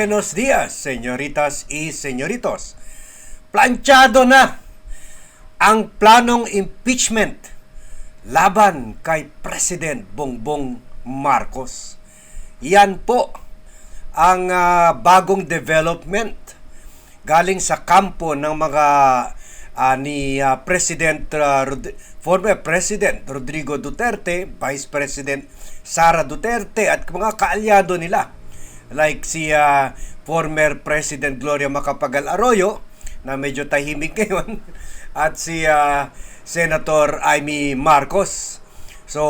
Buenos dias, señoritas y señoritos. Planchado na ang planong impeachment laban kay President Bongbong Marcos. Yan po ang ah, bagong development galing sa kampo ng mga ah, ni ah, President ah, Rod- former President Rodrigo Duterte, Vice President Sara Duterte at mga kaalyado nila like si ah, former President Gloria Macapagal Arroyo na medyo tahimik ngayon at si ah, Senator Amy Marcos. So,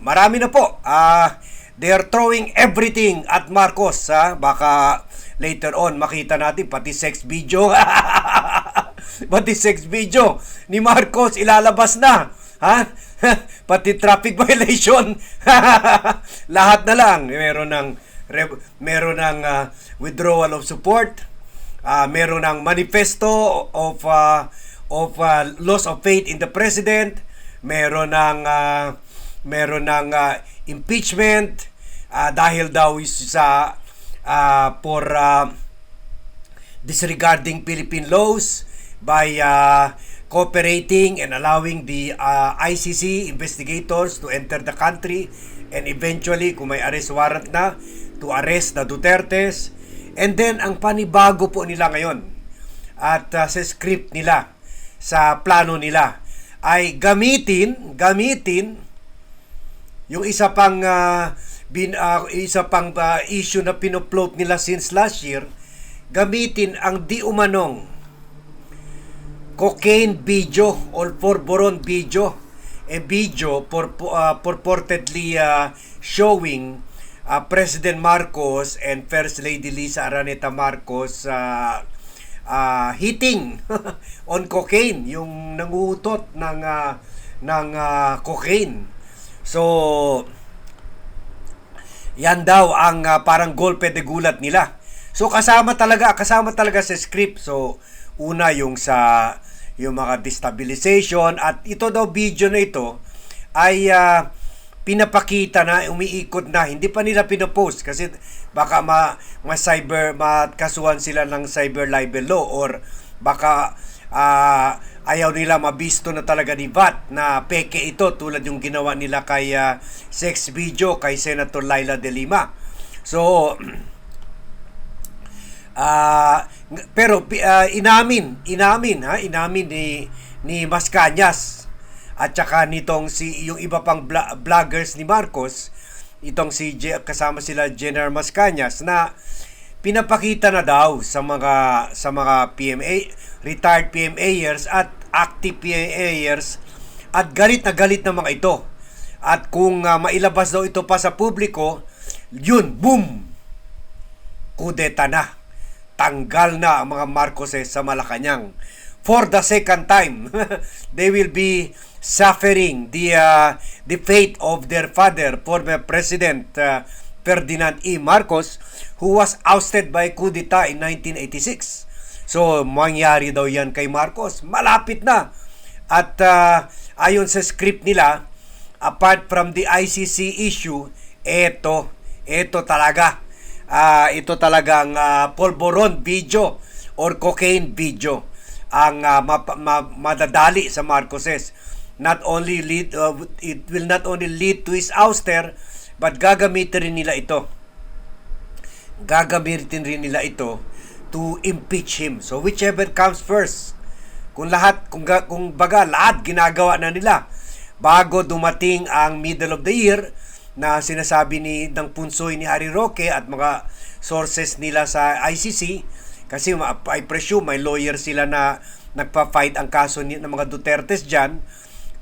marami na po. Ah, they are throwing everything at Marcos. Ha? Baka later on makita natin pati sex video. pati sex video ni Marcos ilalabas na. Ha? pati traffic violation. Lahat na lang. Meron ng meron ng ah, withdrawal of support, ah, meron ng manifesto of ah, of ah, loss of faith in the president, meron ng ah, meron ng ah, impeachment ah, dahil daw is sa ah, for ah, disregarding Philippine laws by uh, cooperating and allowing the uh, ICC investigators to enter the country and eventually kung may arrest warrant na to arrest the Dutertes and then ang panibago po nila ngayon at uh, sa script nila sa plano nila ay gamitin gamitin yung isa pang ah, bin, ah, isa pang ah, issue na pinupload nila since last year gamitin ang di umanong cocaine video or porboron video a video for uh, purportedly uh, showing uh, President Marcos and First Lady Lisa Araneta Marcos uh, uh, hitting on cocaine yung nanguutot ng uh, ng uh, cocaine so yan daw ang uh, parang golpe de gulat nila. So kasama talaga, kasama talaga sa script. So una yung sa yung mga destabilization at ito daw video na ito ay uh, pinapakita na umiikot na hindi pa nila pinopost kasi baka ma, ma cyber makasuhan sila ng cyber libel law or baka ah, ayaw nila mabisto na talaga ni VAT na peke ito tulad yung ginawa nila kay ah, sex video kay Senator Laila de Lima. So ng- pero ah, inamin, inamin ha, inamin ni ni Mascañas at saka nitong si yung iba pang vloggers ni Marcos, itong si kasama sila General Mascañas na pinapakita na daw sa mga sa mga PMA retired PMAers at active PMAers at galit na galit na mga ito. At kung ah, mailabas daw ito pa sa publiko, yun, boom! Kudeta na. Tanggal na ang mga Marcoses sa Malacanang. For the second time, they will be suffering the uh, the fate of their father, former President uh, Ferdinand E. Marcos, who was ousted by coup d'etat in 1986. So, mangyari daw yan kay Marcos. Malapit na. At uh, ayon sa script nila, apart from the ICC issue, eto, eto talaga. Ah, ito talagang ah, polvoron video or cocaine video ang ah, mapa- ma- madadali sa Marcoses. Not only lead, uh, it will not only lead to his ouster, but gagamitin rin nila ito gagamitin rin nila ito to impeach him. So whichever comes first. Kung lahat kung ga- kung baga lahat ginagawa na nila bago dumating ang middle of the year na sinasabi ni ng punsoy ni Harry Roque at mga sources nila sa ICC kasi I presume may lawyer sila na nagpa-fight ang kaso ni, ng mga Dutertes diyan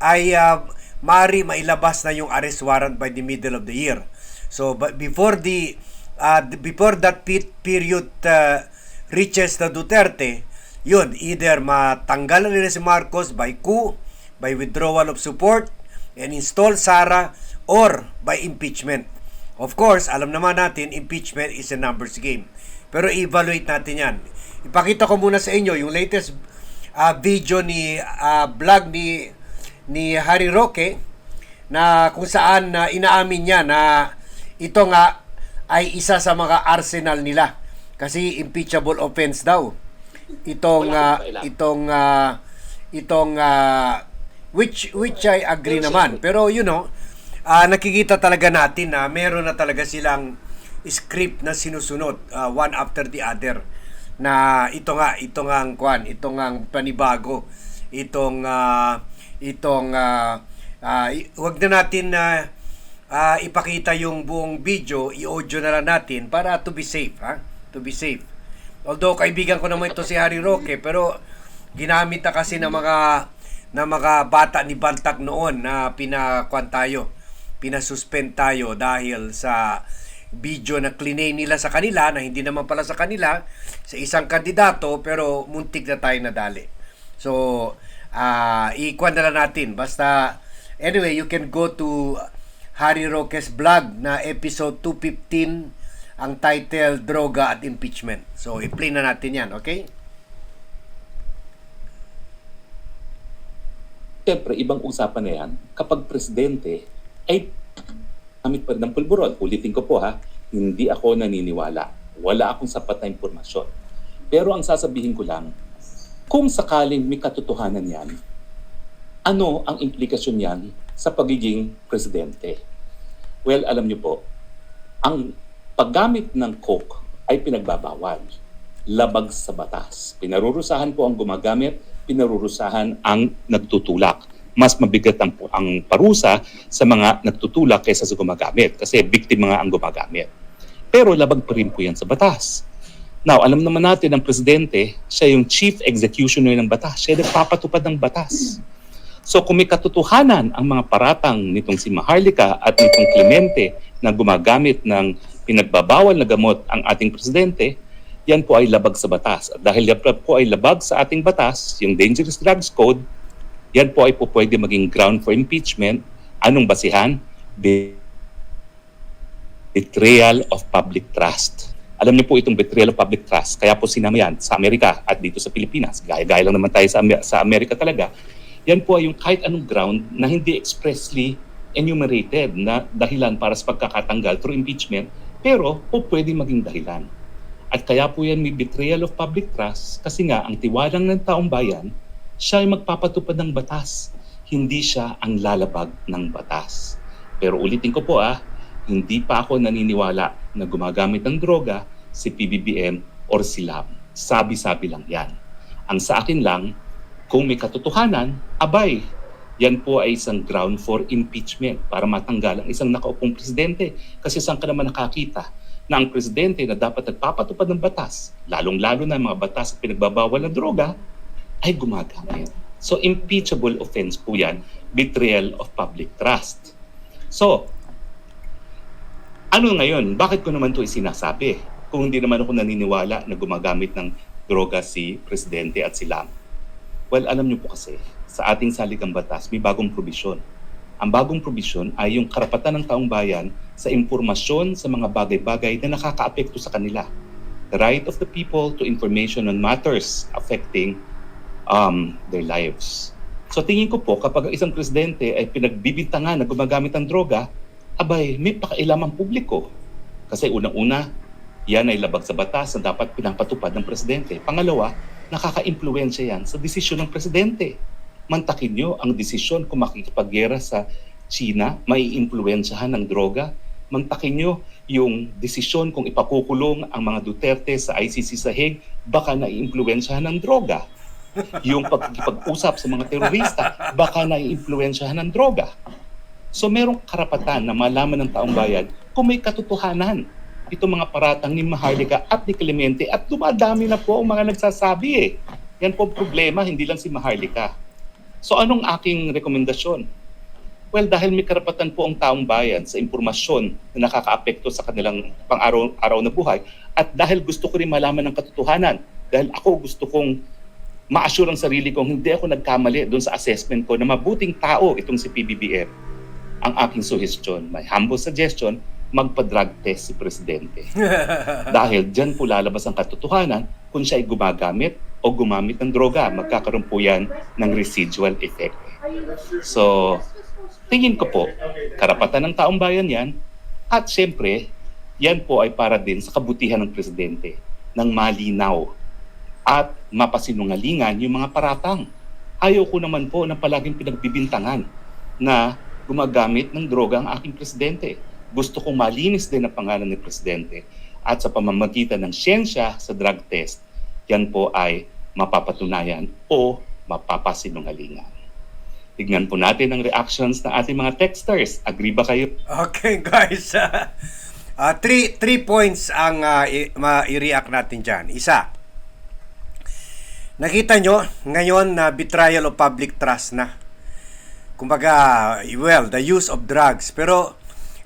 ay uh, mari mailabas na yung arrest warrant by the middle of the year. So but before the uh, before that pe- period uh, reaches the Duterte, yun, either matanggal na nila si Marcos by coup, by withdrawal of support, and install Sara, or by impeachment. Of course, alam naman natin, impeachment is a numbers game. Pero evaluate natin yan. Ipakita ko muna sa inyo yung latest uh, video ni uh, vlog ni ni Harry Roque na kung saan na inaamin niya na ito nga ay isa sa mga arsenal nila Kasi impeachable offense daw. Itong kailangan. itong ah, itong ah, which which I agree naman. Pero you know, ah, nakikita talaga natin na meron na talaga silang script na sinusunod ah, one after the other. Na ito nga ito nga ang kwan ito nga ang panibago itong ah, itong ah, ah, i- wag na natin na ah, ipakita yung buong video i-audio na lang natin para to be safe ha? To be safe. Although kaibigan ko naman ito si Harry Roque pero ginamit na kasi ng mga na mga bata ni Bantag noon na pinakwan tayo pinasuspend tayo dahil sa video na klinay nila sa kanila na hindi naman pala sa kanila sa isang kandidato pero muntik na tayo nadali. So, ah i-kwan na lang natin. Basta, anyway, you can go to Harry Roque's blog na episode 215 ang title Droga at Impeachment. So, i-play na natin yan, okay? Siyempre, ibang usapan na yan kapag presidente ay gamit pa rin ng pulburon. Ulitin ko po ha, hindi ako naniniwala. Wala akong sapat na impormasyon. Pero ang sasabihin ko lang, kung sakaling may katotohanan yan, ano ang implikasyon yan sa pagiging presidente? Well, alam niyo po, ang paggamit ng coke ay pinagbabawal. Labag sa batas. Pinarurusahan po ang gumagamit, pinarurusahan ang nagtutulak. Mas mabigat ang, ang parusa sa mga nagtutulak kaysa sa gumagamit kasi biktima nga ang gumagamit. Pero labag pa rin po yan sa batas. Now, alam naman natin ang presidente, siya yung chief executioner ng batas. Siya yung nagpapatupad ng batas. So kung may katotohanan ang mga paratang nitong si Maharlika at nitong Clemente na gumagamit ng pinagbabawal na gamot ang ating presidente, yan po ay labag sa batas. At dahil yan po ay labag sa ating batas, yung Dangerous Drugs Code, yan po ay po pwede maging ground for impeachment. Anong basihan? Be- betrayal of public trust. Alam niyo po itong betrayal of public trust, kaya po sinama yan sa Amerika at dito sa Pilipinas. Gaya-gaya lang naman tayo sa, Amer- sa Amerika talaga. Yan po ay yung kahit anong ground na hindi expressly enumerated na dahilan para sa pagkakatanggal through impeachment, pero po pwede maging dahilan. At kaya po yan may betrayal of public trust kasi nga ang tiwalang ng taong bayan, siya ay magpapatupad ng batas. Hindi siya ang lalabag ng batas. Pero ulitin ko po ah, hindi pa ako naniniwala na gumagamit ng droga si PBBM or si LAM. Sabi-sabi lang yan. Ang sa akin lang, kung may katotohanan, abay, yan po ay isang ground for impeachment para matanggal ang isang nakaupong presidente. Kasi saan ka naman nakakita na ang presidente na dapat nagpapatupad ng batas, lalong-lalo na mga batas na pinagbabawal ng droga, ay gumagamit. So impeachable offense po yan, betrayal of public trust. So, ano ngayon? Bakit ko naman ito isinasabi? Kung hindi naman ako naniniwala na gumagamit ng droga si Presidente at si Lam. Well, alam niyo po kasi, sa ating saligang batas, may bagong probisyon. Ang bagong probisyon ay yung karapatan ng taong bayan sa impormasyon sa mga bagay-bagay na nakakaapekto sa kanila. The right of the people to information on matters affecting um, their lives. So tingin ko po, kapag ang isang presidente ay pinagbibintangan na gumagamit ng droga, abay, may pakailaman publiko. Kasi unang-una, yan ay labag sa batas na dapat pinapatupad ng presidente. Pangalawa, nakaka-impluensya yan sa desisyon ng presidente. Mantakin nyo ang desisyon kung makikipaggera sa China, may impluensyahan ng droga. Mantakin nyo yung desisyon kung ipakukulong ang mga Duterte sa ICC sa Hague, baka na-impluensyahan ng droga. Yung pagkikipag-usap sa mga terorista, baka na-impluensyahan ng droga. So merong karapatan na malaman ng taong bayan kung may katotohanan itong mga paratang ni Maharlika at ni Clemente at dumadami na po ang mga nagsasabi eh. Yan po problema, hindi lang si Maharlika. So anong aking rekomendasyon? Well, dahil may karapatan po ang taong bayan sa impormasyon na nakakaapekto sa kanilang pang-araw na buhay at dahil gusto ko rin malaman ng katotohanan, dahil ako gusto kong ma-assure ang sarili kong hindi ako nagkamali doon sa assessment ko na mabuting tao itong si PBBM. Ang aking suggestion, my humble suggestion, magpa-drug test si Presidente. Dahil dyan po lalabas ang katotohanan kung siya ay gumagamit o gumamit ng droga. Magkakaroon po yan ng residual effect. So, tingin ko po, karapatan ng taong bayan yan at syempre, yan po ay para din sa kabutihan ng Presidente ng malinaw at mapasinungalingan yung mga paratang. Ayaw ko naman po na palaging pinagbibintangan na gumagamit ng droga ang aking presidente. Gusto kong malinis din ang pangalan ng presidente at sa pamamagitan ng siyensya sa drug test, yan po ay mapapatunayan o mapapasinungalingan. Tignan po natin ang reactions ng ating mga texters. Agree ba kayo? Okay, guys. Ah, three, three points ang ah, i- ma-react natin dyan. Isa, nakita nyo ngayon na betrayal of public trust na. Kumbaga, well, the use of drugs. Pero,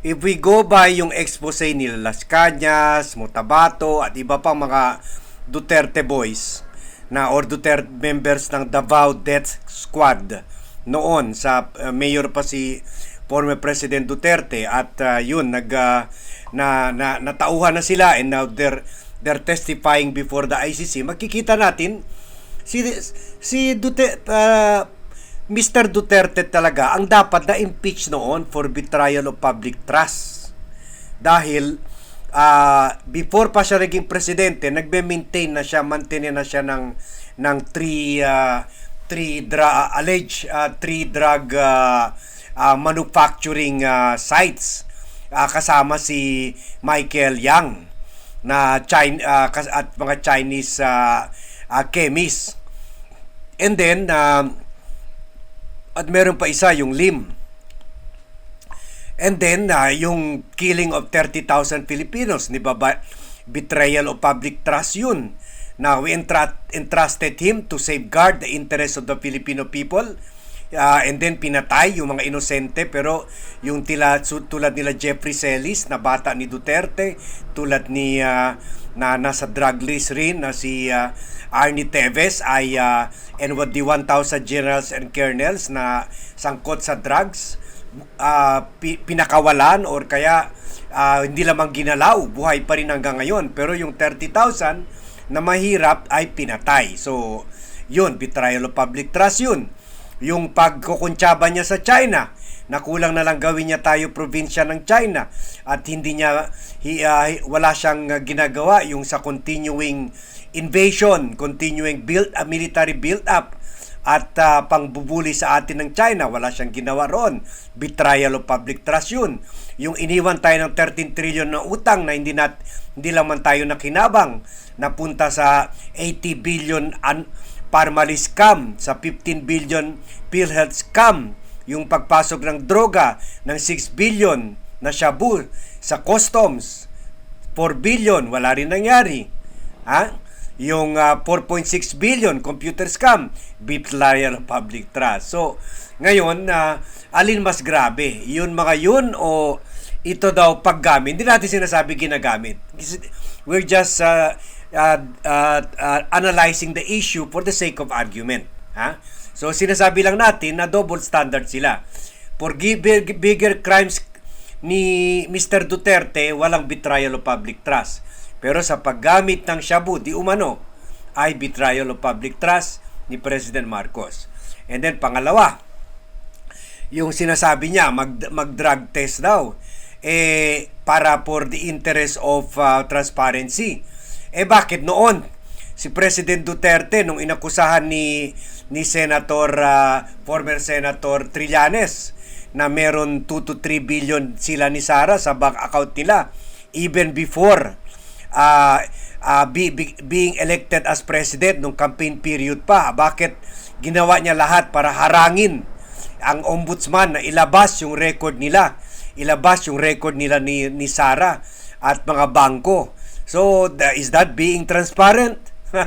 if we go by yung expose ni Las Cañas, Mutabato, at iba pang mga Duterte boys na or Duterte members ng Davao Death Squad noon sa uh, mayor pa si former President Duterte at uh, yun nag uh, na, na natauhan na sila and now they're they're testifying before the ICC makikita natin si si Duterte uh, Mr. Duterte talaga ang dapat na impeach noon for betrayal of public trust dahil ah, before pa siya naging presidente, nagbe-maintain na siya, maintain na siya ng ng three uh, three dra- alleged uh, three drug ah, ah, manufacturing ah, sites Ah, kasama si Michael Yang na China at mga Chinese uh, chemists. And then um, at meron pa isa yung Lim. And then, uh, yung killing of 30,000 Filipinos, ni Baba, betrayal of public trust yun. Now, we entra- entrusted him to safeguard the interests of the Filipino people. Uh, and then, pinatay yung mga inosente. Pero, yung tila, tulad nila Jeffrey Celis, na bata ni Duterte, tulad ni, uh, na nasa drug list rin, na si uh, Arnie Teves, ay, uh, and what the 1,000 generals and colonels na sangkot sa drugs, ah, pi- pinakawalan or kaya ah, hindi lamang ginalaw, buhay pa rin hanggang ngayon. Pero yung 30,000 na mahirap ay pinatay. So, yun, betrayal of public trust yun. Yung pagkukuntsaba niya sa China, na kulang na lang gawin niya tayo probinsya ng China at hindi niya hi, ah, wala siyang ah, ginagawa yung sa continuing invasion, continuing build a military build up at uh, pangbubuli sa atin ng China, wala siyang ginawa roon. Betrayal of public trust yun. Yung iniwan tayo ng 13 trillion na utang na hindi, nat, hindi lang man tayo nakinabang, napunta sa 80 billion un, Parmali scam, sa 15 billion PhilHealth scam, yung pagpasok ng droga ng 6 billion na shabu sa customs, 4 billion, wala rin nangyari. Ha? Yung ah, 4.6 billion computer scam, of public trust. So, ngayon, na alin mas grabe? Yun mga yun o ito daw paggamit? Hindi natin sinasabi ginagamit. We're just uh, uh, uh, uh, analyzing the issue for the sake of argument. Ha? So, sinasabi lang natin na double standard sila. For bigger crimes ni Mr. Duterte, walang betrayal of public trust. Pero sa paggamit ng shabu, di umano, ay betrayal of public trust ni President Marcos. And then pangalawa, yung sinasabi niya, mag, mag-drug test daw, eh, para for the interest of uh, transparency. Eh bakit noon? Si President Duterte, nung inakusahan ni, ni Senator, uh, former Senator Trillanes, na meron 2 to 3 billion sila ni Sara sa bank account nila, even before uh, uh, be, be, being elected as president nung campaign period pa. Bakit ginawa niya lahat para harangin ang ombudsman na ilabas yung record nila, ilabas yung record nila ni, ni Sara at mga bangko. So, the, is that being transparent?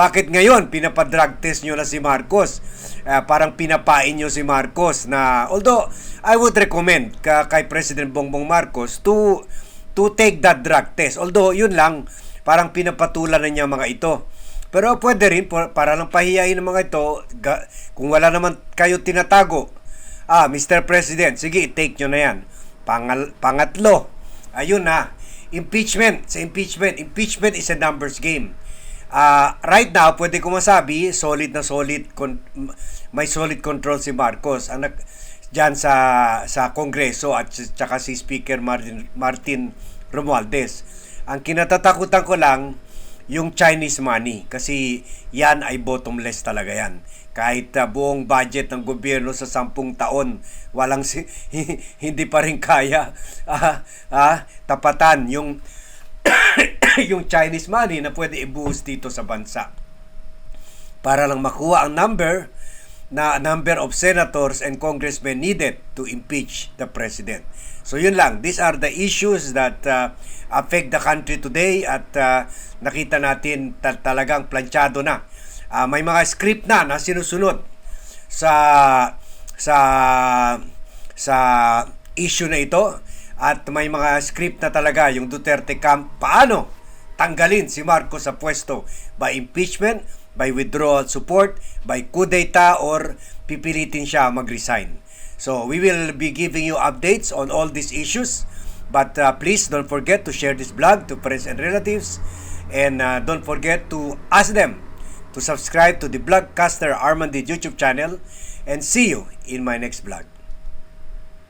Bakit ngayon pinapadrag test nyo na si Marcos? Uh, parang pinapain nyo si Marcos na although I would recommend ka, kay President Bongbong Marcos to to take that drug test. Although yun lang parang pinapatulan na niya mga ito. Pero pwede rin para lang pahiyain ng mga ito kung wala naman kayo tinatago. Ah, Mr. President, sige, take nyo na yan. Pangal, pangatlo, ayun na, impeachment. Sa impeachment, impeachment is a numbers game. Uh, right now, pwede ko masabi, solid na solid, may solid control si Marcos. Ang dyan sa sa Kongreso at saka si Speaker Martin Martin Romualdez. Ang kinatatakutan ko lang, yung Chinese money. Kasi yan ay bottomless talaga yan. Kahit uh, buong budget ng gobyerno sa sampung taon, walang si, hindi pa rin kaya ah, ah, tapatan yung yung Chinese money na pwede ibuhos dito sa bansa para lang makuha ang number na number of senators and congressmen needed to impeach the president. So yun lang, these are the issues that uh, affect the country today at uh, nakita natin ta- talagang planchado na. Uh, may mga script na na sinusunod sa sa sa issue na ito at may mga script na talaga yung Duterte camp paano tanggalin si Marcos sa pwesto by impeachment, by withdrawal support, by coup d'etat or pipilitin siya mag-resign. So we will be giving you updates on all these issues. But uh, please don't forget to share this blog to friends and relatives. And uh, don't forget to ask them to subscribe to the Blogcaster Armandi YouTube channel. And see you in my next vlog.